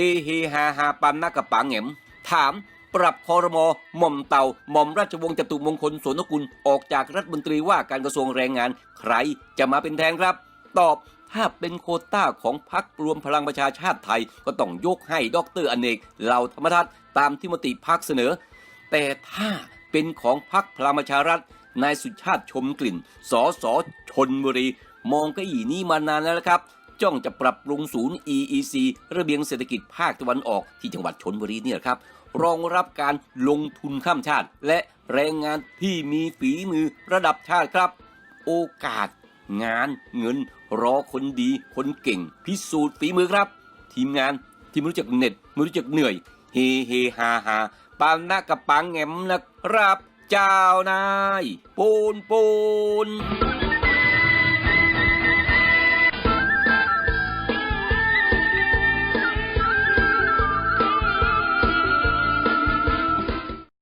ฮเฮฮาฮาปันนักกระปังแหมถามปรับคอรมอหม่อมเต่าหม่อมราชวงศ์จตุมงคลโสนกุลออกจากรัฐมนตรีว่าการกระทรวงแรงงาน ใครจะมาเป็นแทนครับ ตอบถ้าเป็นโคต้าของพรรครวมพลังประชาชาติไทย ก็ต้องยกให้ดรอเนกเหล่าธรรมทัศน์ตามที่มติพักเสนอ แต่ถ้าเป็นของพรรคพลังประชารัฐนายสุชาติชมกลิ่น สสชนบุรี มองก็อีนี้มานานแล้วครับ จ้องจะปรับปรุงศูนย์ EEC ระเบียงเศรษฐกิจภาคตะวันออกที่จังหวัดชนบุรีเนี่ยครับ รองรับการลงทุนข้ามชาติ และแรงงานที่มีฝีมือระดับชาติครับ โอกาส งานเงิน รอคนดี คนเก่ง พิสูจน์ฝีมือครับ ทีมงานที่ไม่รู้จักเหน็ดไม่รู้จักเหนื่อย เฮเฮฮาฮาปานหน้ากับปังแงมนะครับ เจ้านาย ปูนปูน